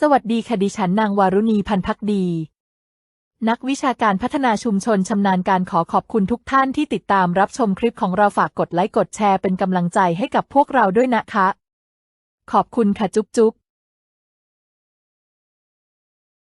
สวัสดีค่ะดิฉันนางวารุณีพันพักดี นักวิชาการพัฒนาชุมชนชำนาญการขอขอบคุณทุกท่านที่ติดตามรับชมคลิปของเราฝากกดไลค์กดแชร์เป็นกำลังใจให้กับพวกเราด้วยนะคะ ขอบคุณค่ะจุ๊บจุ๊บ